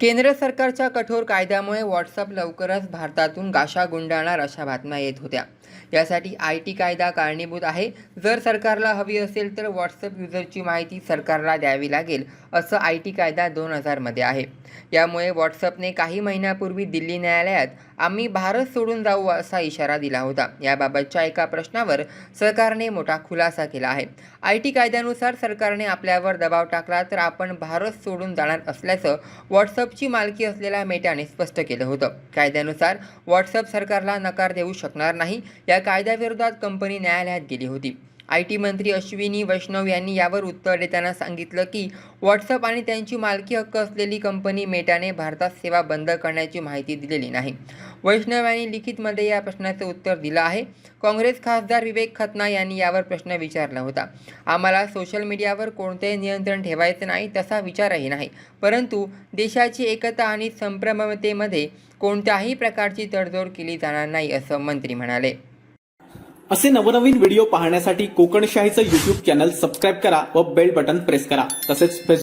केंद्र सरकारच्या कठोर कायद्यामुळे व्हॉट्सअप लवकरच भारतातून गाशा गुंडाळणार अशा बातम्या येत होत्या. यासाठी आय टी कायदा कारणीभूत आहे. जर सरकारला हवी असेल तर व्हॉट्सअप युजरची माहिती सरकारला द्यावी लागेल असं आय टी कायदा दोन हजारमध्ये आहे. यामुळे व्हॉट्सअपने काही महिन्यापूर्वी दिल्ली न्यायालयात आम्ही भारत सोडून जाऊ असा इशारा दिला होता. याबाबतच्या एका प्रश्नावर सरकारने मोठा खुलासा केला आहे. आय टी कायद्यानुसार सरकारने आपल्यावर दबाव टाकला तर आपण भारत सोडून जाणार असल्याचं व्हॉट्सअपची मालकी असलेल्या मेटाने स्पष्ट केलं होतं. कायद्यानुसार व्हॉट्सअप सरकारला नकार देऊ शकणार नाही. या कायद्याविरोधात कंपनी न्यायालयात गेली होती. आय टी मंत्री अश्विनी वैष्णव यांनी यावर उत्तर देताना सांगितलं की व्हॉट्सअप आणि त्यांची मालकी हक्क असलेली कंपनी मेटाने भारतात सेवा बंद करण्याची माहिती दिलेली नाही. वैष्णव यांनी लिखितमध्ये या प्रश्नाचं उत्तर दिलं आहे. काँग्रेस खासदार विवेक खतना यांनी यावर प्रश्न विचारला होता. आम्हाला सोशल मीडियावर कोणतेही नियंत्रण ठेवायचं नाही तसा विचारही नाही. परंतु देशाची एकता आणि संप्रमतेमध्ये कोणत्याही प्रकारची तडजोड केली जाणार नाही असं मंत्री म्हणाले. असे नवनवीन व्हिडिओ पाहण्यासाठी कोकणशाहीचं युट्यूब चॅनल सबस्क्राईब करा व बेल बटन प्रेस करा. तसेच